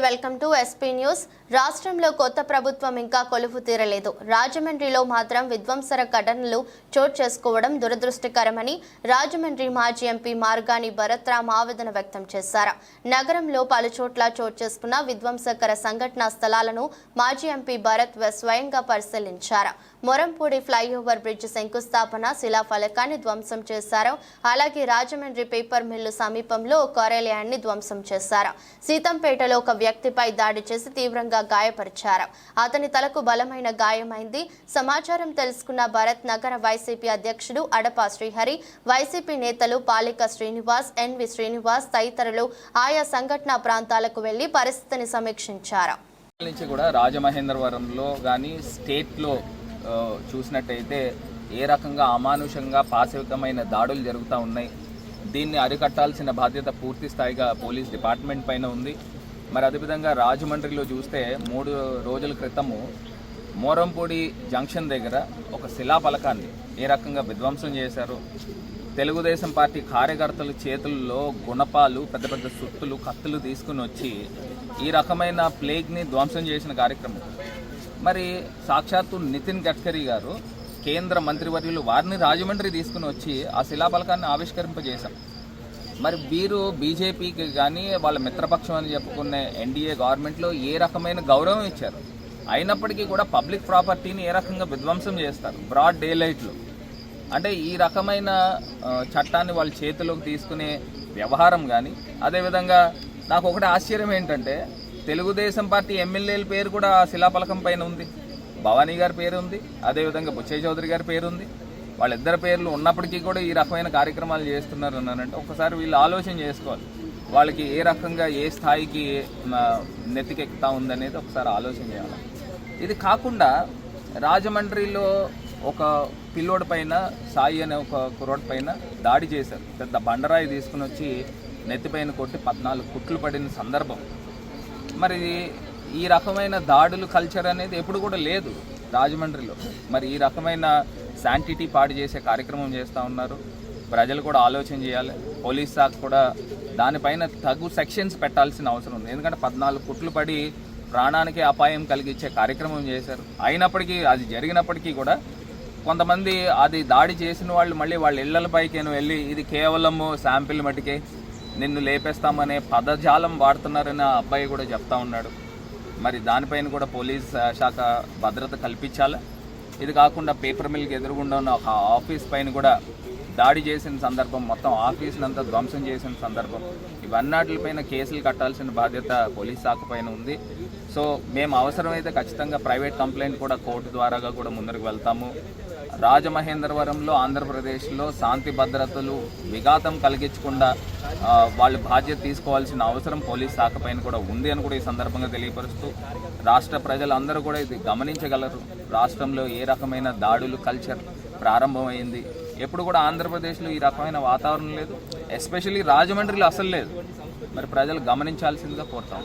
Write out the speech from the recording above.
Welcome to SP news రాష్ట్రంలో కొత్త ప్రభుత్వం ఇంకా కొలువు తీరలేదు. రాజమండ్రిలో మాత్రం విధ్వంసర ఘటనలు చోటు చేసుకోవడం దురదృష్టకరమని రాజమండ్రి మాజీ ఎంపీ మార్గాని భరత్రామ్ ఆవేదన వ్యక్తం చేశారు. నగరంలో పలుచోట్ల చోటు చేసుకున్న విధ్వంసకర సంఘటనా స్థలాలను మాజీ ఎంపీ భరత్ స్వయంగా పరిశీలించారు. మొరంపూడి ఫ్లైఓవర్ బ్రిడ్జ్ శంకుస్థాపన శిలాఫలకాన్ని ధ్వంసం చేశారు. అలాగే రాజమండ్రి పేపర్ మిల్లు సమీపంలో కార్యాలయాన్ని ధ్వంసం చేశారు. సీతంపేటలో ఒక వ్యక్తిపై దాడి చేసి తీవ్రంగా గాయపరిచారు. అతని తలకు బలమైన గాయమైంది. సమాచారం తెలుసుకున్న భరత్ నగర వైసీపీ అధ్యక్షుడు అడపా శ్రీహరి వైసీపీ నేతలు పాలిక శ్రీనివాస్ ఎన్వి శ్రీనివాస్ తదితరులు ఆయా సంఘటనా ప్రాంతాలకు వెళ్ళి పరిస్థితిని సమీక్షించారు. నుంచి కూడా రాజమహేంద్రవరంలో కానీ స్టేట్లో చూసినట్టయితే ఏ రకంగా అమానుషంగా పాశవికమైన దాడులు జరుగుతూ ఉన్నాయి. దీన్ని అరికట్టాల్సిన బాధ్యత పూర్తి స్థాయిగా పోలీస్ డిపార్ట్మెంట్ పైన ఉంది. మరి అదేవిధంగా రాజమండ్రిలో చూస్తే మూడు రోజుల క్రితము మోరంపూడి జంక్షన్ దగ్గర ఒక శిలాఫలకాన్ని ఏ రకంగా విధ్వంసం చేశారు? తెలుగుదేశం పార్టీ కార్యకర్తల చేతుల్లో గుణపాలు పెద్ద పెద్ద సుత్తులు కత్తులు తీసుకుని వచ్చి ఈ రకమైన ప్లేగ్ని ధ్వంసం చేసిన కార్యక్రమం. మరి సాక్షాత్తు నితిన్ గడ్కరీ గారు కేంద్ర మంత్రివర్యులు వారిని రాజమండ్రి తీసుకుని వచ్చి ఆ శిలాఫలకాన్ని ఆవిష్కరింపజేశాం మరి వీరు బీజేపీకి కానీ వాళ్ళ మిత్రపక్షం అని చెప్పుకునే ఎన్డీఏ గవర్నమెంట్లో ఏ రకమైన గౌరవం ఇచ్చారు? అయినప్పటికీ కూడా పబ్లిక్ ప్రాపర్టీని ఏ రకంగా విధ్వంసం చేస్తారు? బ్రాడ్ డే లైట్లో అంటే ఈ రకమైన చట్టాన్ని వాళ్ళ చేతిలోకి తీసుకునే వ్యవహారం కానీ అదేవిధంగా నాకు ఒకటి ఆశ్చర్యం ఏంటంటే తెలుగుదేశం పార్టీ ఎమ్మెల్యేల పేరు కూడా శిలాపలకం శిలాఫలకం పైన ఉంది. భవానీ గారి పేరు ఉంది. అదేవిధంగా బుచ్చయ్య చౌదరి గారి పేరు ఉంది. వాళ్ళిద్దరి పేర్లు ఉన్నప్పటికీ కూడా ఈ రకమైన కార్యక్రమాలు చేస్తున్నారు అన్నారంటే ఒకసారి వీళ్ళు ఆలోచన చేసుకోవాలి. వాళ్ళకి ఏ రకంగా ఏ స్థాయికి నెత్తికెక్కుతా ఉందనేది ఒకసారి ఆలోచన చేయాలి. ఇది కాకుండా రాజమండ్రిలో ఒక పిల్లోడి పైన సాయి అనే ఒక కుర్రోడ్ పైన దాడి చేశారు. పెద్ద బండరాయి తీసుకుని వచ్చి నెత్తిపైన కొట్టి పద్నాలుగు కుట్లు పడిన సందర్భం. మరి ఈ రకమైన దాడులు కల్చర్ అనేది ఎప్పుడు కూడా లేదు రాజమండ్రిలో. మరి ఈ రకమైన శాంటిటీ పాడు చేసే కార్యక్రమం చేస్తూ ఉన్నారు. ప్రజలు కూడా ఆలోచన చేయాలి. పోలీస్ శాఖ కూడా దానిపైన తగు సెక్షన్స్ పెట్టాల్సిన అవసరం ఉంది. ఎందుకంటే పద్నాలుగు కుట్లు పడి ప్రాణానికి అపాయం కలిగించే కార్యక్రమం చేశారు. అయినప్పటికీ అది జరిగినప్పటికీ కూడా కొంతమంది అది దాడి చేసిన వాళ్ళు మళ్ళీ వాళ్ళ ఇళ్ళపైకేను వెళ్ళి ఇది కేవలము శాంపిల్ మటుకే నిన్ను లేపేస్తామనే పదజాలం వాడుతున్నారని ఆ అబ్బాయి కూడా చెప్తా ఉన్నాడు. మరి దానిపైన కూడా పోలీస్ శాఖ భద్రత కల్పించాలి? ఇది కాకుండా పేపర్ మిల్కి ఎదురుగుండా ఉన్న ఒక ఆఫీస్ పైన కూడా దాడి చేసిన సందర్భం మొత్తం ఆఫీస్ని అంతా ధ్వంసం చేసిన సందర్భం. ఇవన్నిటిపైన కేసులు కట్టాల్సిన బాధ్యత పోలీస్ శాఖ పైన ఉంది. సో మేము అవసరమైతే ఖచ్చితంగా ప్రైవేట్ కంప్లైంట్ కూడా కోర్టు ద్వారాగా కూడా ముందరకు వెళ్తాము. రాజమహేంద్రవరంలో ఆంధ్రప్రదేశ్లో శాంతి భద్రతలు విఘాతం కలిగించకుండా వాళ్ళు బాధ్యత తీసుకోవాల్సిన అవసరం పోలీస్ శాఖ పైన కూడా ఉంది అని కూడా ఈ సందర్భంగా తెలియపరుస్తూ రాష్ట్ర ప్రజలందరూ కూడా ఇది గమనించగలరు. రాష్ట్రంలో ఏ రకమైన దాడులు కల్చర్ ప్రారంభమైంది. ఎప్పుడు కూడా ఆంధ్రప్రదేశ్లో ఈ రకమైన వాతావరణం లేదు. ఎస్పెషల్లీ రాజమండ్రిలో అసలు లేదు. మరి ప్రజలు గమనించాల్సిందిగా కోరుతాం.